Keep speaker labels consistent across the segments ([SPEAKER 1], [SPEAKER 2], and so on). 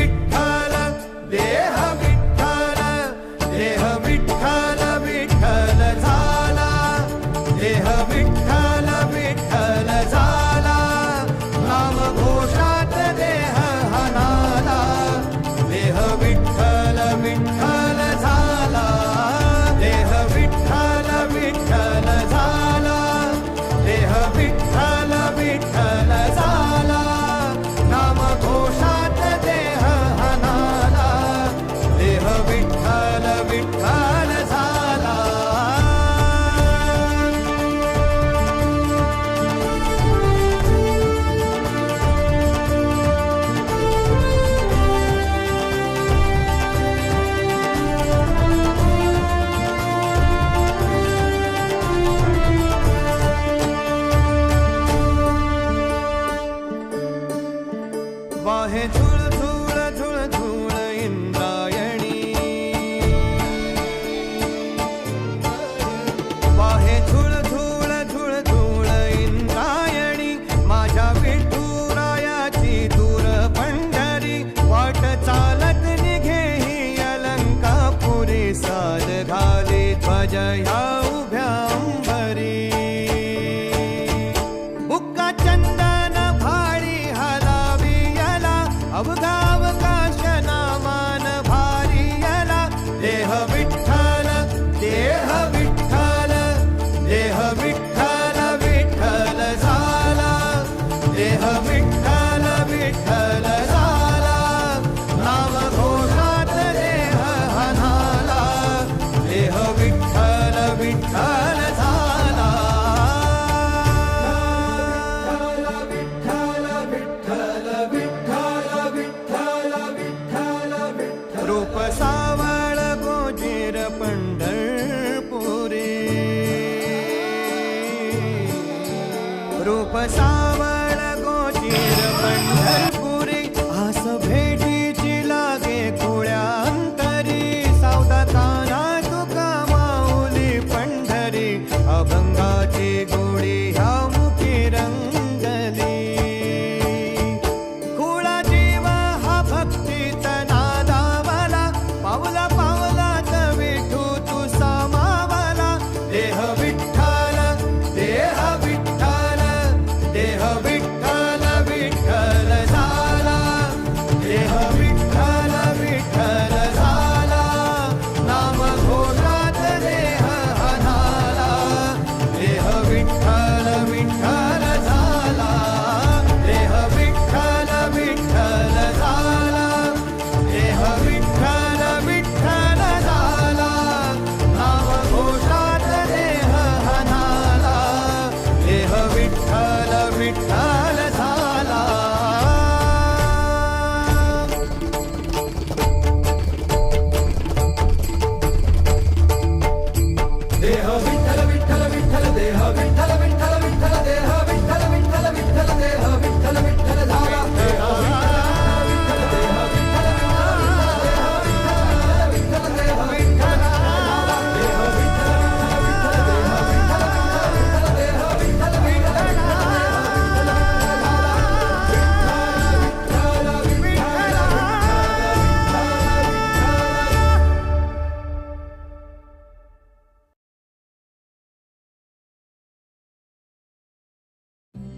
[SPEAKER 1] Vikala Deha রাহে চুল सावळ गोचीर पंढर.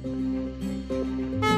[SPEAKER 1] Música